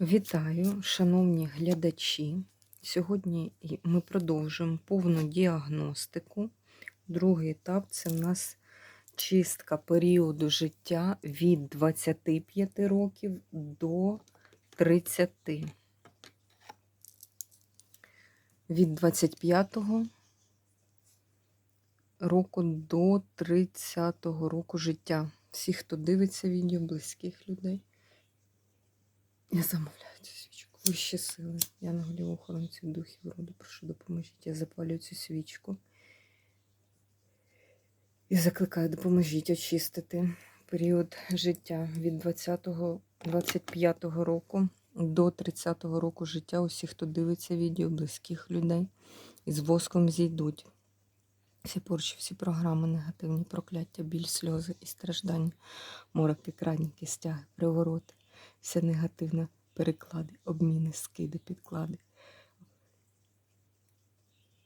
Вітаю, шановні глядачі. Сьогодні ми продовжуємо повну діагностику. Другий етап це в нас чистка періоду життя від 25 років до 30. Від 25 року до 30 року життя. Всі, хто дивиться відео, близьких людей. Я замовляю цю свічку. Вищі сили. Я на голіву охоронців духів роду. Прошу допоможіть. Я запалюю цю свічку. І закликаю, допоможіть очистити період життя від 20-го, 25-го року до 30-го року життя. Усі, хто дивиться відео, близьких людей, із воском зійдуть. Всі порчі, всі програми, негативні прокляття, біль, сльози і страждання, мороки, крадніки, стяги, привороти все негативне переклади, обміни, скиди, підклади.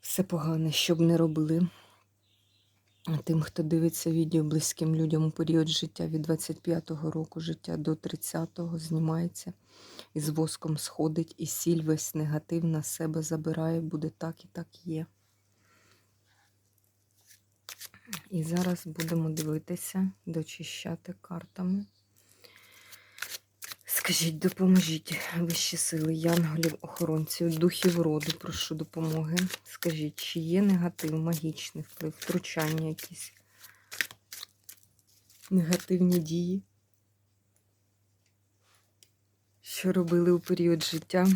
Все погане, щоб не робили тим, хто дивиться відео близьким людям у період життя від 25-го року життя до 30-го, знімається і з воском сходить, і сіль весь негатив на себе забирає, буде так і так є. І зараз будемо дивитися, дочищати картами. Скажіть, допоможіть вищі сили, янголів, охоронців, духів роду, прошу допомоги. Скажіть, чи є негатив, магічний вплив, втручання якісь негативні дії, що робили у період життя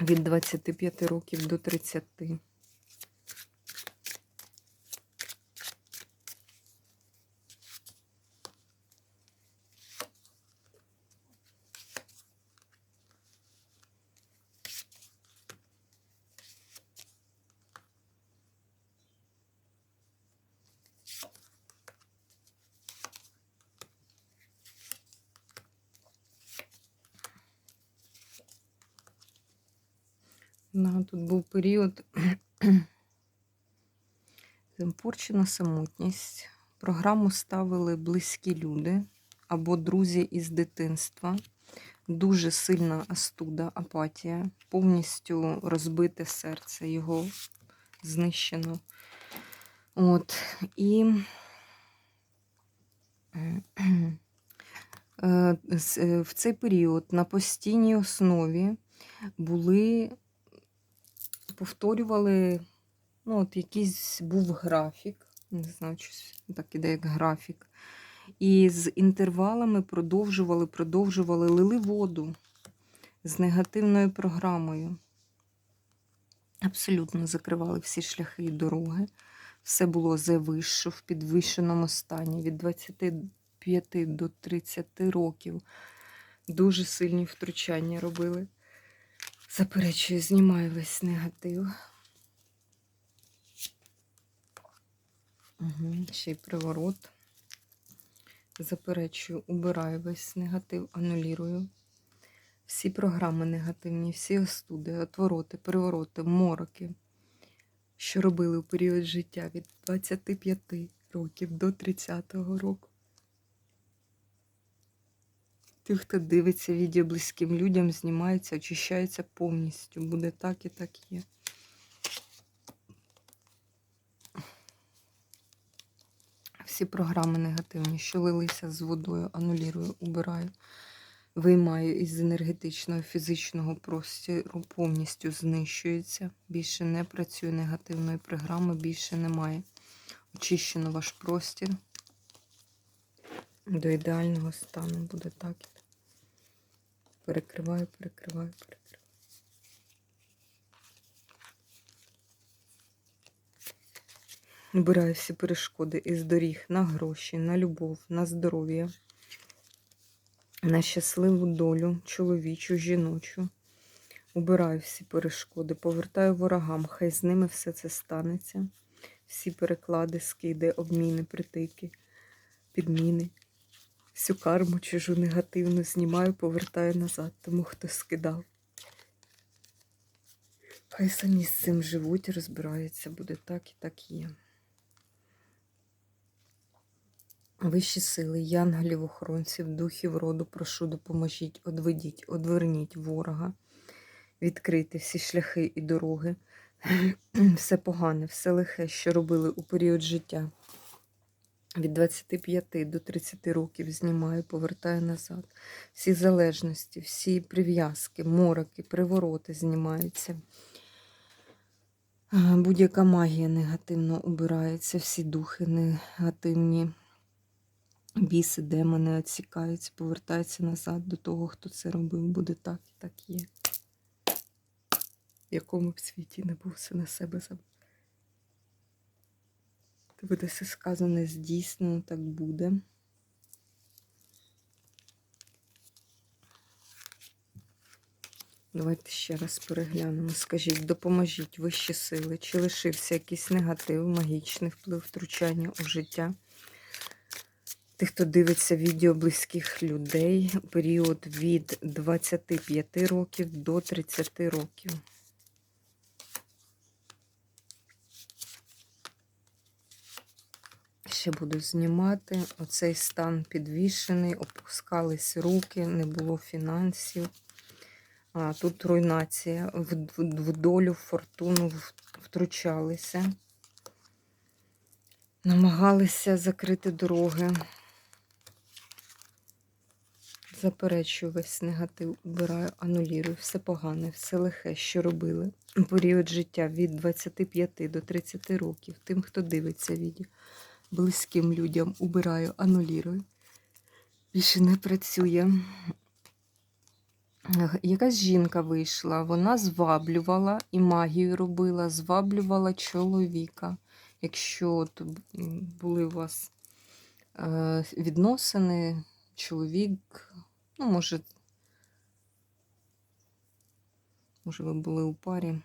від 25 років до 30? Да, тут був період порчена самотність. Програму ставили близькі люди або друзі із дитинства. Дуже сильна астуда, апатія, повністю розбите серце, його знищено. От. І е, е, в цей період на постійній основі були повторювали, ну, от якийсь був графік, не знаю, щось так іде, як графік. І з інтервалами продовжували, продовжували, лили воду з негативною програмою. Абсолютно закривали всі шляхи і дороги. Все було завищо, в підвищеному стані від 25 до 30 років. Дуже сильні втручання робили. Заперечую, знімаю весь негатив. Угу, ще й приворот. Заперечую, убираю весь негатив, анулірую. Всі програми негативні, всі остуди, отвороти, привороти, мороки, що робили у період життя від 25 років до 30 року. Тих, хто дивиться відео близьким людям, знімається, очищається повністю. Буде так і так є. Всі програми негативні, що лилися з водою, анулірую, убираю, виймаю із енергетичного, фізичного простору, повністю знищується. Більше не працює негативної програми, більше немає. Очищено ваш простір. До ідеального стану буде так. Перекриваю, перекриваю, перекриваю. Убираю всі перешкоди із доріг на гроші, на любов, на здоров'я, на щасливу долю, чоловічу, жіночу. Убираю всі перешкоди, повертаю ворогам, хай з ними все це станеться. Всі переклади, скиди, обміни, притики, підміни. Всю карму чужу негативну знімаю, повертаю назад, тому хто скидав. Хай самі з цим живуть, розбираються, буде так і так є. Вищі сили, янголів, охоронців, духів роду, прошу, допоможіть, одведіть, одверніть ворога, відкрити всі шляхи і дороги, все погане, все лихе, що робили у період життя. Від 25 до 30 років знімаю, повертаю назад. Всі залежності, всі прив'язки, мороки, привороти знімаються. Е, Будь-яка магія негативно убирається, всі духи негативні, біси, демони відсікаються, повертаються назад до того, хто це робив. Буде так і так є. В якому б світі не був все на себе забрав. Буде все сказане здійснено, так буде. Давайте ще раз переглянемо. Скажіть, допоможіть вищі сили, чи лишився якийсь негатив, магічний вплив втручання у життя? Тих, хто дивиться відео близьких людей, період від 25 років до 30 років. Ще буду знімати. Оцей стан підвішений, опускались руки, не було фінансів. А, тут руйнація. В, в, в долю, в фортуну втручалися. Намагалися закрити дороги. Заперечую весь негатив, убираю, анулірую. Все погане, все лихе, що робили. Період життя від 25 до 30 років. Тим, хто дивиться відео. Близьким людям убираю, анулірую. Більше не працює. Якась жінка вийшла, вона зваблювала і магію робила, зваблювала чоловіка. Якщо от були у вас е, відносини, чоловік, ну, може, може, ви були у парі.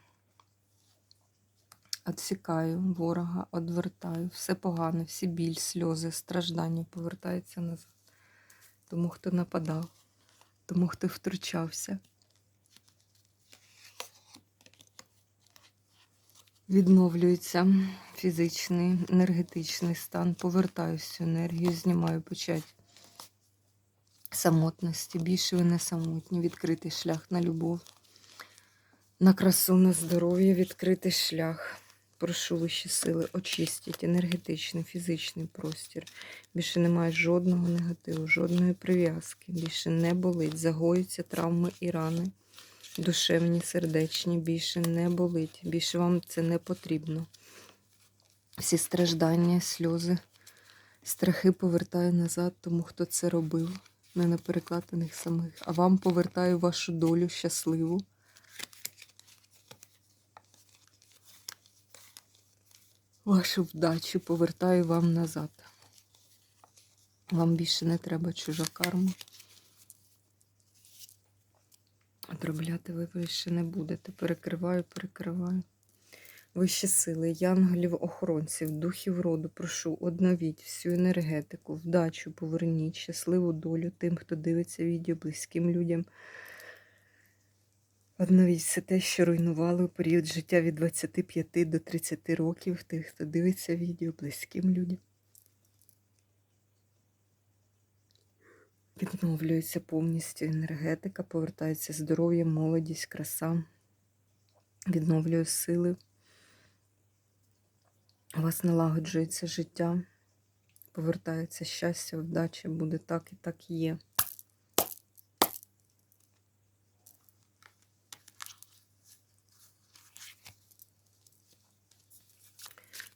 Отсікаю ворога, одвертаю, все погане, всі біль, сльози, страждання повертаються назад. Тому хто нападав, тому хто втручався. Відновлюється фізичний, енергетичний стан, повертаю всю енергію, знімаю печать самотності. Більше ви не самотні, відкритий шлях на любов, на красу, на здоров'я, відкритий шлях. Прошу вищі сили, очистіть енергетичний, фізичний простір. Більше немає жодного негативу, жодної прив'язки. Більше не болить, загоюються травми і рани. Душевні, сердечні, більше не болить. Більше вам це не потрібно. Всі страждання, сльози, страхи повертаю назад, тому хто це робив, не на перекладених самих. А вам повертаю вашу долю щасливу. Вашу вдачу повертаю вам назад. Вам більше не треба чужа карма. Отробляти ви більше не будете. Перекриваю, перекриваю. Вищі сили, янголів, охоронців, духів роду, прошу, одновіть всю енергетику, вдачу, поверніть, щасливу долю тим, хто дивиться відео, близьким людям. Одновіть все те, що руйнували у період життя від 25 до 30 років, тих, хто дивиться відео, близьким людям. Відновлюється повністю енергетика, повертається здоров'я, молодість, краса. Відновлюю сили. У вас налагоджується життя, повертається щастя, вдача, буде так і так є.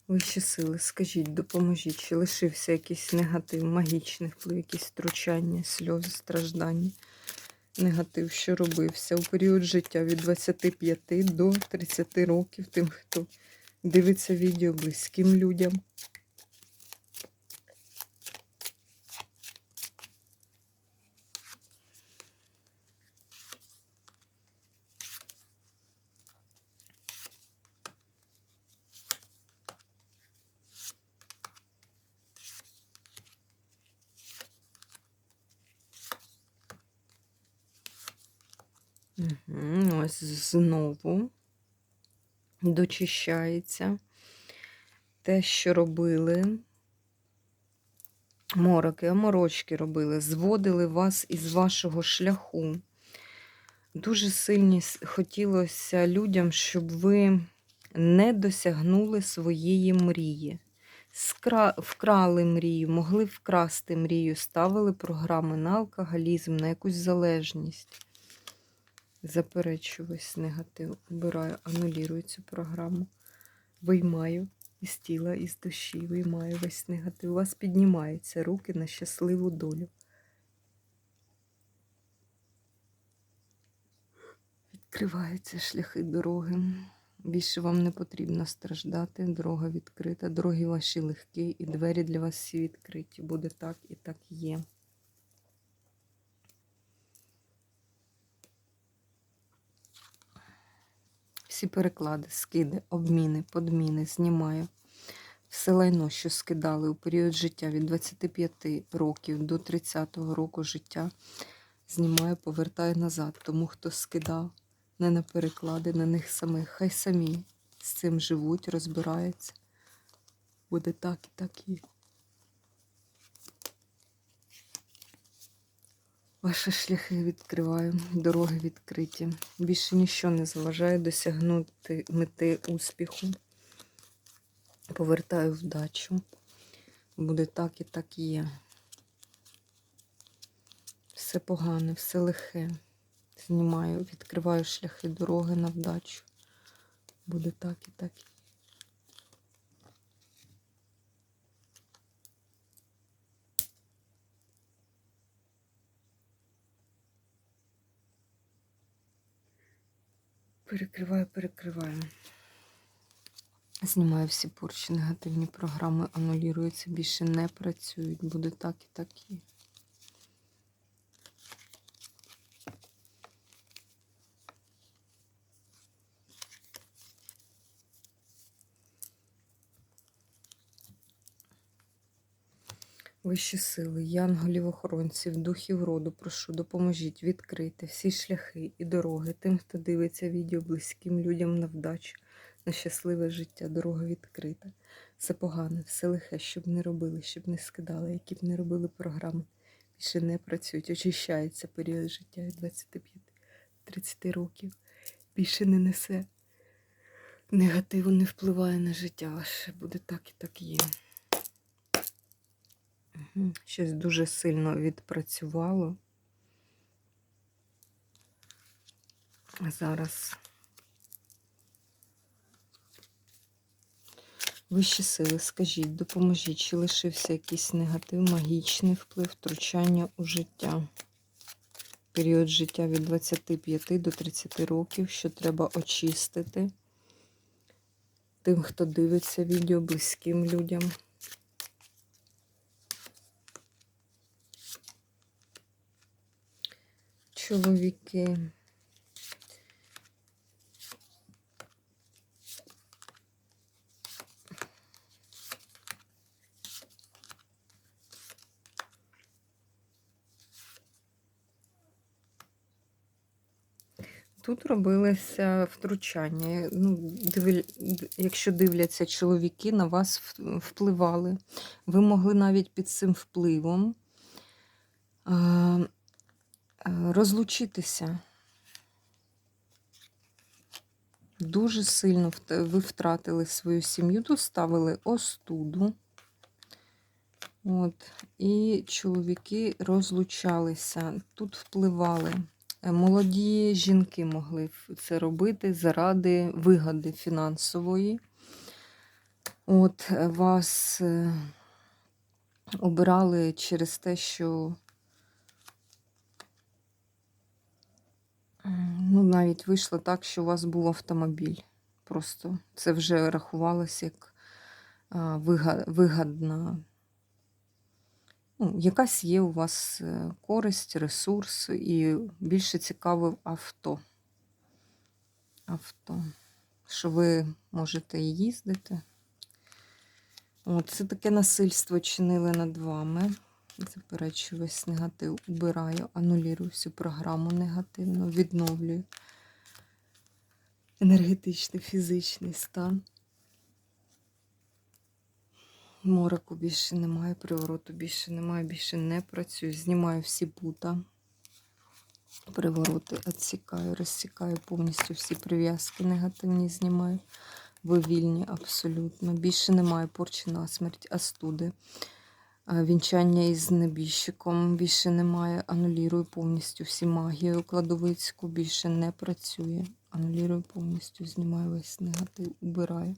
Вищі сили, скажіть, допоможіть, чи лишився якийсь негатив, магічний вплив, якісь втручання, сльози, страждання, негатив, що робився у період життя від 25 до 30 років, тим, хто дивиться відео близьким людям. Угу, ось знову дочищається те, що робили. мороки, оморочки робили, зводили вас із вашого шляху. Дуже сильно хотілося людям, щоб ви не досягнули своєї мрії. Скра... Вкрали мрію, могли вкрасти мрію, ставили програми на алкоголізм, на якусь залежність. Заперечу весь негатив. Обираю, анулірую цю програму. Виймаю із тіла, із душі, виймаю весь негатив. У вас піднімаються руки на щасливу долю. Відкриваються шляхи дороги. Більше вам не потрібно страждати. Дорога відкрита, дороги ваші легкі, і двері для вас всі відкриті. Буде так і так є. Всі переклади, скиди, обміни, подміни знімаю. Все лайно, що скидали у період життя від 25 років до 30-го року життя, знімаю, повертаю назад. Тому хто скидав, не на переклади, на них самих. Хай самі з цим живуть, розбираються. Буде так і так є. Ваші шляхи відкриваю, дороги відкриті. Більше нічого не заважає досягнути мети успіху. Повертаю вдачу. Буде так і так є. Все погане, все лихе. Знімаю, відкриваю шляхи дороги на вдачу. Буде так і так є. Перекриваю, перекриваю. Знімаю всі порчі, негативні програми, анулюються, більше не працюють. Буде так і так є. Вищі сили, янголів, охоронців, духів роду, прошу, допоможіть відкрити всі шляхи і дороги тим, хто дивиться відео близьким людям на вдачу, на щасливе життя. Дорога відкрита. Все погане, все лихе, щоб не робили, щоб не скидали, які б не робили програми. Більше не працюють. Очищається період життя від 25-30 років. Більше не несе. Негативу не впливає на життя ваше. Буде так і так є. Щось дуже сильно відпрацювало. Зараз вищі сили, скажіть, допоможіть, чи лишився якийсь негатив, магічний вплив, втручання у життя. Період життя від 25 до 30 років, що треба очистити тим, хто дивиться відео, близьким людям. Чоловіки. Тут робилося втручання. Ну, дивля... Якщо дивляться чоловіки, на вас впливали. Ви могли навіть під цим впливом розлучитися. Дуже сильно ви втратили свою сім'ю, доставили остуду. От, і чоловіки розлучалися. Тут впливали. Е, Молоді жінки могли це робити заради вигоди фінансової. От е, вас е, обирали через те, що ну, навіть вийшло так, що у вас був автомобіль. Просто це вже рахувалося як вигадна. Ну, якась є у вас е, користь, ресурс, і більше цікавив авто. Авто. Що ви можете їздити. От, це таке насильство чинили над вами. Заперечую весь негатив, убираю, анулірую всю програму негативну, відновлюю енергетичний, фізичний стан. Мороку більше немає, привороту більше немає, більше не працюю. Знімаю всі пута. Привороти відсікаю, розсікаю повністю всі прив'язки негативні знімаю. Ви вільні абсолютно. Більше немає порчі на смерть, астуди. Вінчання із небіжчиком більше немає. Анулірую повністю всі магію кладовицьку, більше не працює. Анулірую повністю, знімаю весь негатив, убираю.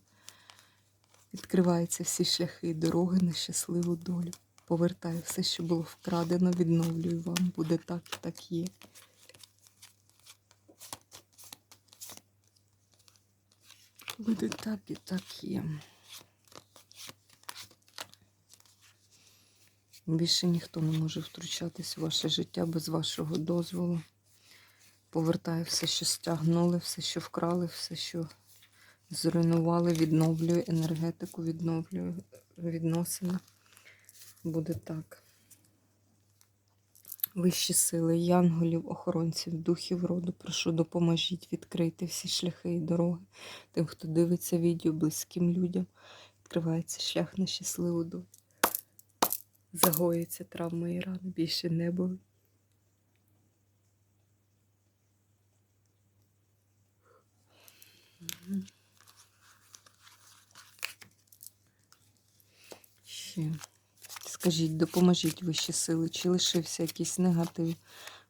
Відкриваються всі шляхи і дороги на щасливу долю. Повертаю все, що було вкрадено, відновлюю вам. Буде так так є. Буде так і так є. Більше ніхто не може втручатись у ваше життя без вашого дозволу. Повертаю все, що стягнули, все, що вкрали, все, що зруйнували, відновлюю енергетику, відновлюю відносини. Буде так. Вищі сили, янголів, охоронців, духів роду, прошу, допоможіть відкрити всі шляхи і дороги тим, хто дивиться відео, близьким людям. Відкривається шлях на щасливу долю. Загоюються травми і рани, більше не. Мгм. Ще. Скажіть, допоможіть вищі сили, чи лишився якийсь негатив,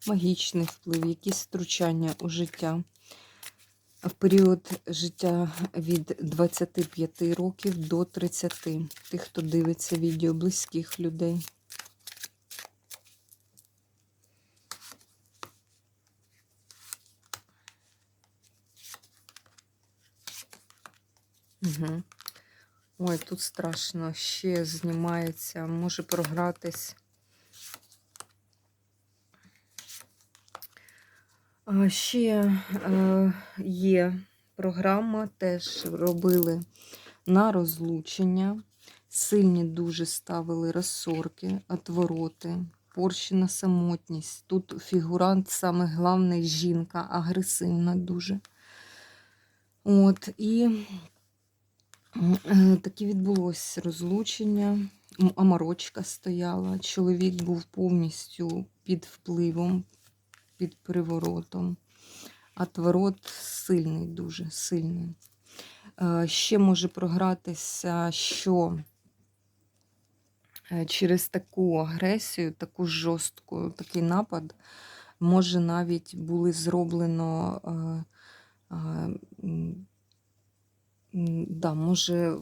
магічний вплив, якісь втручання у життя. В період життя від 25 років до 30. Тих, хто дивиться відео, близьких людей. Угу. Ой, тут страшно. Ще знімається, може програтись. Ще е, є програма, теж робили на розлучення. Сильні дуже ставили розсорки, отвороти, порші на самотність. Тут фігурант, саме головне, жінка, агресивна дуже. От, і Е, Таке відбулося розлучення. Аморочка стояла. Чоловік був повністю під впливом, під приворотом. А творот сильний, дуже сильний. Е, Ще може програтися, що е, через таку агресію, таку жорстку, такий напад, може навіть були зроблено. е, Да, може,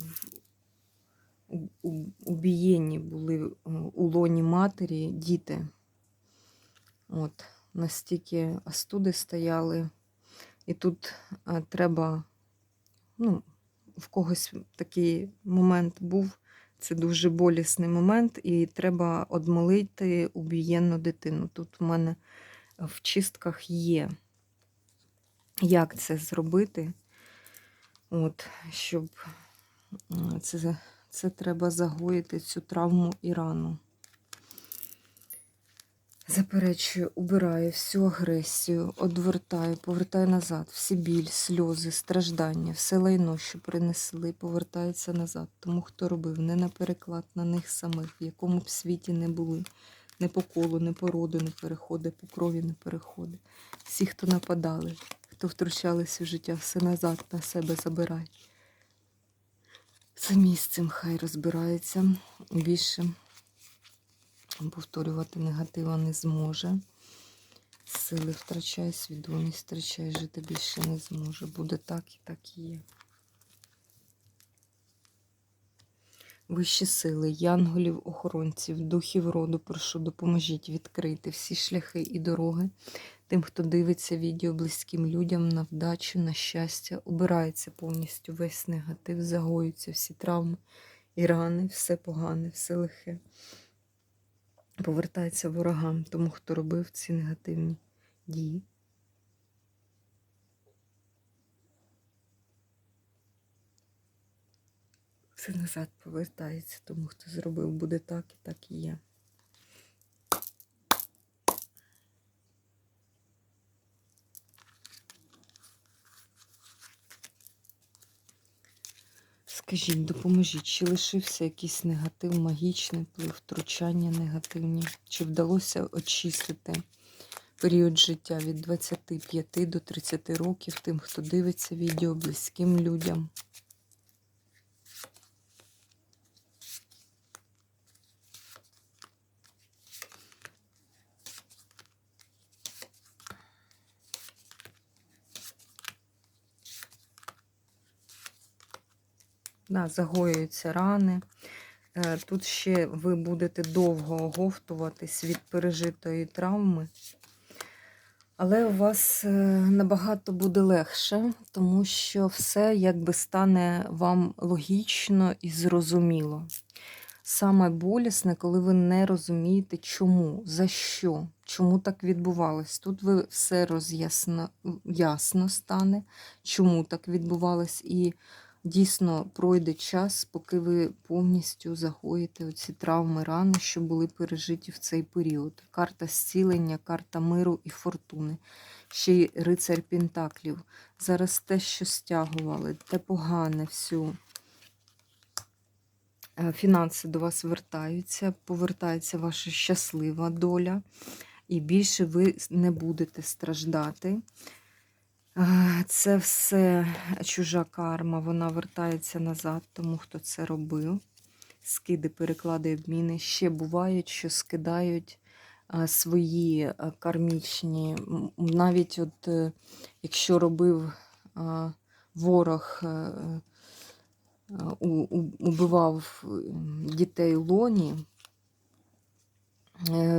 убієнні були у лоні матері діти. От, настільки астуди стояли. І тут е, треба, ну, в когось такий момент був. Це дуже болісний момент, і треба одмолити убієнну дитину. Тут у мене в чистках є, як це зробити. От, щоб це, це треба загоїти цю травму і рану. Заперечую, убираю всю агресію, одвертаю, повертаю назад, всі біль, сльози, страждання, все лайно, що принесли, повертається назад. Тому хто робив не на переклад на них самих, в якому б світі не були, не по колу, не по роду не переходи, по крові не переходи. Всі, хто нападали, хто втручалися в життя, все назад на себе забирай. Самі з цим хай розбирається. Більше повторювати негатива не зможе. Сили втрачає, свідомість втрачає, жити більше не зможе. Буде так і так і є. Вищі сили, янголів, охоронців, духів роду, прошу, допоможіть відкрити всі шляхи і дороги тим, хто дивиться відео близьким людям на вдачу, на щастя, убирається повністю весь негатив, загоюються всі травми і рани, все погане, все лихе. Повертається ворогам, тому хто робив ці негативні дії. Все назад повертається, тому хто зробив, буде так і так і є. Скажіть, допоможіть, чи лишився якийсь негатив, магічний вплив, втручання негативні? Чи вдалося очистити період життя від 25 до 30 років тим, хто дивиться відео близьким людям? Да, загоюються рани. Е, Тут ще ви будете довго оговтуватись від пережитої травми. Але у вас е, набагато буде легше, тому що все якби стане вам логічно і зрозуміло. Саме болісне, коли ви не розумієте, чому, за що, чому так відбувалось. Тут ви все роз'ясно ясно стане, чому так відбувалось, і дійсно пройде час, поки ви повністю загоїте оці травми, рани, що були пережиті в цей період. Карта зцілення, карта миру і фортуни. Ще й рицарь Пентаклів. Зараз те, що стягували, те погане, всю. Е, Фінанси до вас вертаються, повертається ваша щаслива доля, і більше ви не будете страждати. Це все чужа карма, вона вертається назад, тому хто це робив. Скиди, переклади, обміни. Ще бувають, що скидають свої кармічні, навіть от е, якщо робив ворог, е, е, убивав дітей лоні,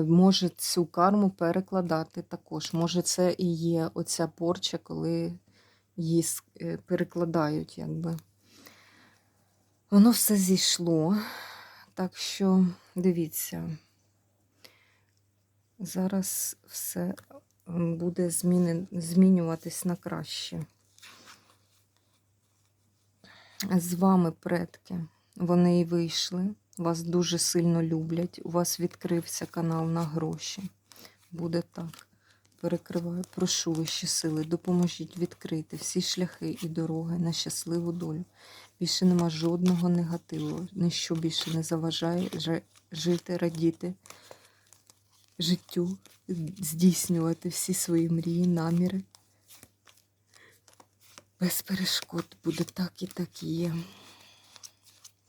може цю карму перекладати також. Може, це і є оця порча, коли її е, перекладають, якби. Воно все зійшло. Так що дивіться, зараз все буде змінюватись на краще. З вами предки. Вони і вийшли. Вас дуже сильно люблять. У вас відкрився канал на гроші. Буде так. Перекриваю. Прошу вищі сили, допоможіть відкрити всі шляхи і дороги на щасливу долю. Більше нема жодного негативу. Ніщо більше не заважає жити, радіти життю, здійснювати всі свої мрії, наміри. Без перешкод буде так і так і є.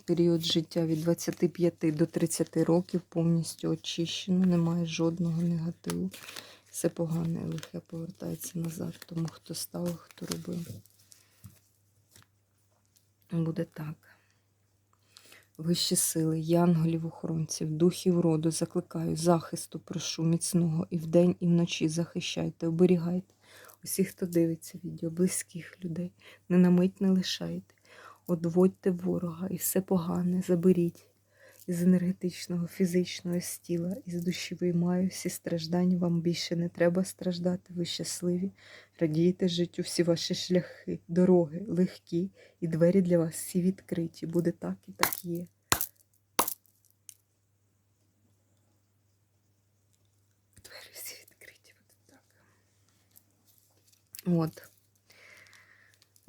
Період життя від 25 до 30 років повністю очищено, немає жодного негативу. Все погане, лихе повертається назад, тому хто став, хто робив. Буде так. Вищі сили, янголів, охоронців, духів роду, закликаю, захисту, прошу, міцного і вдень, і вночі захищайте, оберігайте усіх, хто дивиться відео, близьких людей, не на не лишайте. Одводьте ворога і все погане заберіть із енергетичного, фізичного, з тіла, із душі виймаю всі страждання. Вам більше не треба страждати. Ви щасливі, радійте життю, всі ваші шляхи, дороги легкі, і двері для вас всі відкриті. Буде так і так є. Двері всі відкриті, буде так. От.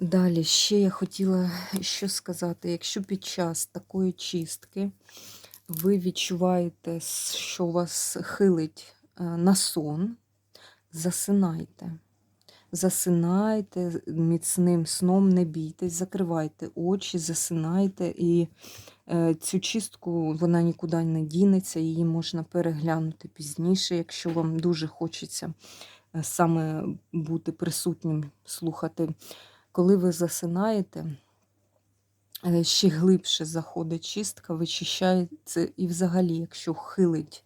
Далі ще я хотіла що сказати. Якщо під час такої чистки ви відчуваєте, що вас хилить е, на сон, засинайте. Засинайте міцним сном, не бійтесь, закривайте очі, засинайте, і е, цю чистку вона нікуди не дінеться, її можна переглянути пізніше, якщо вам дуже хочеться е, саме бути присутнім, слухати. Коли ви засинаєте, е, ще глибше заходить чистка, вичищається і взагалі, якщо хилить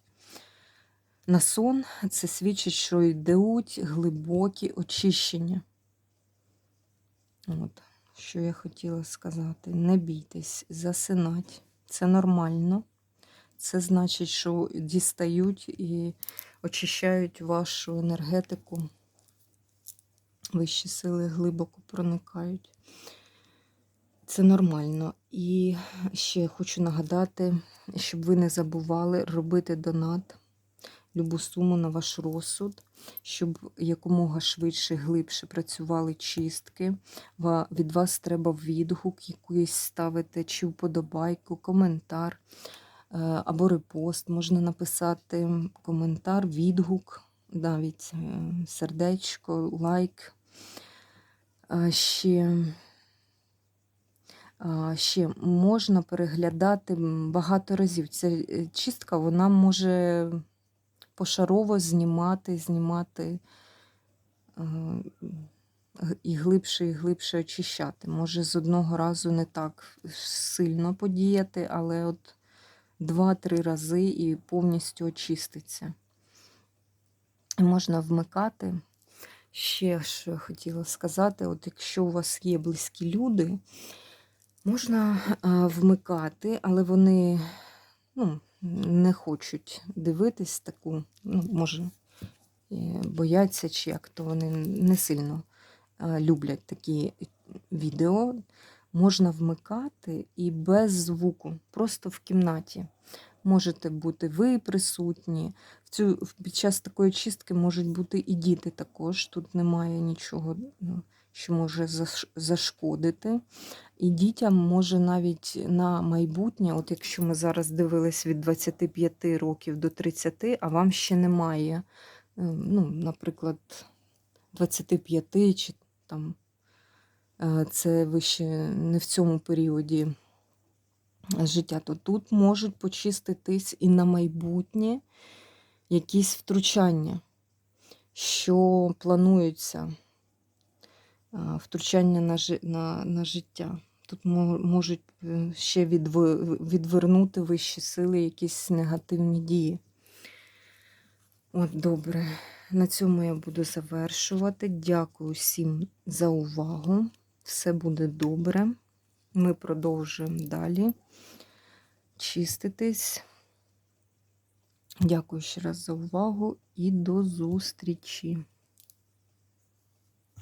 на сон, це свідчить, що йдуть глибокі очищення. От, що я хотіла сказати. Не бійтесь, засинать. Це нормально. Це значить, що дістають і очищають вашу енергетику. Вищі сили глибоко проникають. Це нормально. І ще хочу нагадати, щоб ви не забували робити донат любу суму на ваш розсуд, щоб якомога швидше, глибше працювали чистки. Від вас треба відгук якийсь ставити, чи вподобайку, коментар е, або репост. Можна написати коментар, відгук, навіть е, сердечко, лайк. Ще, ще можна переглядати багато разів. Ця е, чистка вона може пошарово знімати, знімати і глибше, і глибше очищати. Може з одного разу не так сильно подіяти, але от два-три рази і повністю очиститься. І можна вмикати. Ще що я хотіла сказати, от якщо у вас є близькі люди, можна вмикати, але вони ну, не хочуть дивитись таку, ну, може, е, бояться, чи як то вони не сильно люблять такі відео. Можна вмикати і без звуку, просто в кімнаті. Можете бути ви присутні. В цю, під час такої чистки можуть бути і діти також. Тут немає нічого, ну, що може зашкодити. І дітям може навіть на майбутнє, от якщо ми зараз дивились від 25 років до 30, а вам ще немає, е, ну, наприклад, 25 чи там е, це ви ще не в цьому періоді життя, то тут можуть почиститись і на майбутнє якісь втручання, що плануються, втручання на, на, на життя. Тут можуть е, ще відвернути вищі сили якісь негативні дії. От, добре. На цьому я буду завершувати. Дякую всім за увагу. Все буде добре. Ми продовжуємо далі чиститись. Дякую ще раз за увагу і до зустрічі!